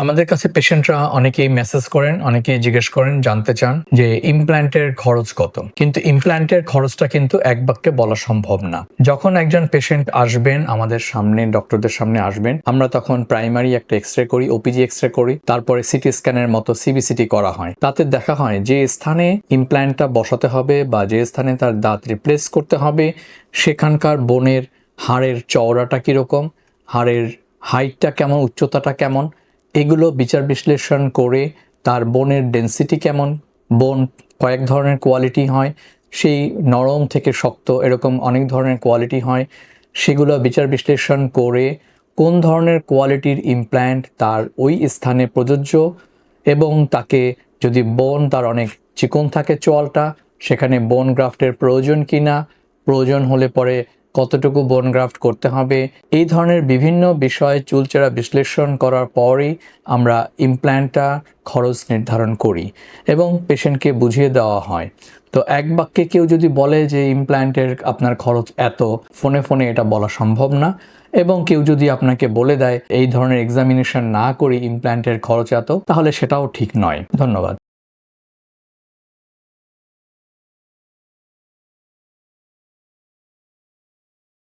আমাদের কাছে পেশেন্টরা অনেকেই মেসেজ করেন, অনেকেই জিজ্ঞেস করেন, জানতে চান যে ইমপ্ল্যান্টের খরচ কত। কিন্তু ইমপ্ল্যান্টের খরচটা কিন্তু এক বাক্যে বলা সম্ভব না। যখন একজন পেশেন্ট আসবেন, আমাদের সামনে ডক্টরদের সামনে আসবেন, আমরা তখন প্রাইমারি একটা এক্স রে করি ওপিজি এক্স রে করি, তারপরে সিটি স্ক্যানের মতো সিবিসিটি করা হয়। তাতে দেখা হয় যে স্থানে ইমপ্ল্যান্টটা বসাতে হবে বা যে স্থানে তার দাঁত রিপ্লেস করতে হবে, সেখানকার বোনের হাড়ের চওড়াটা কীরকম, হাড়ের হাইটটা কেমন, উচ্চতাটা কেমন এগুলো বিচার বিশ্লেষণ করে তার বোনের ডেন্সিটি কেমন, বোন কয়েক ধরনের কোয়ালিটি হয়, সেই নরম থেকে শক্ত এরকম অনেক ধরনের কোয়ালিটি হয়, সেগুলো বিচার বিশ্লেষণ করে কোন ধরনের কোয়ালিটির ইমপ্ল্যান্ট তার ওই স্থানে প্রযোজ্য এবং তাকে যদি বোন তার অনেক চিকন থাকে চোয়ালটা, সেখানে বোন গ্রাফটের প্রয়োজন কিনা, প্রয়োজন হলে পরে কতটুকু বোন গ্রাফট করতে হবে, এই ধরনের বিভিন্ন বিষয়ে চুলচেরা বিশ্লেষণ করার পরই আমরা ইমপ্ল্যান্টটা খরচ নির্ধারণ করি এবং পেশেন্টকে বুঝিয়ে দেওয়া হয়। তো এক বাক্যে কেউ যদি বলে যে ইমপ্ল্যান্টের আপনার খরচ এত, ফোনে ফোনে এটা বলা সম্ভব না এবং কেউ যদি আপনাকে বলে দেয়, এই ধরনের এক্সামিনেশন না করে ইমপ্ল্যান্টের খরচ এত, তাহলে সেটাও ঠিক নয়। ধন্যবাদ।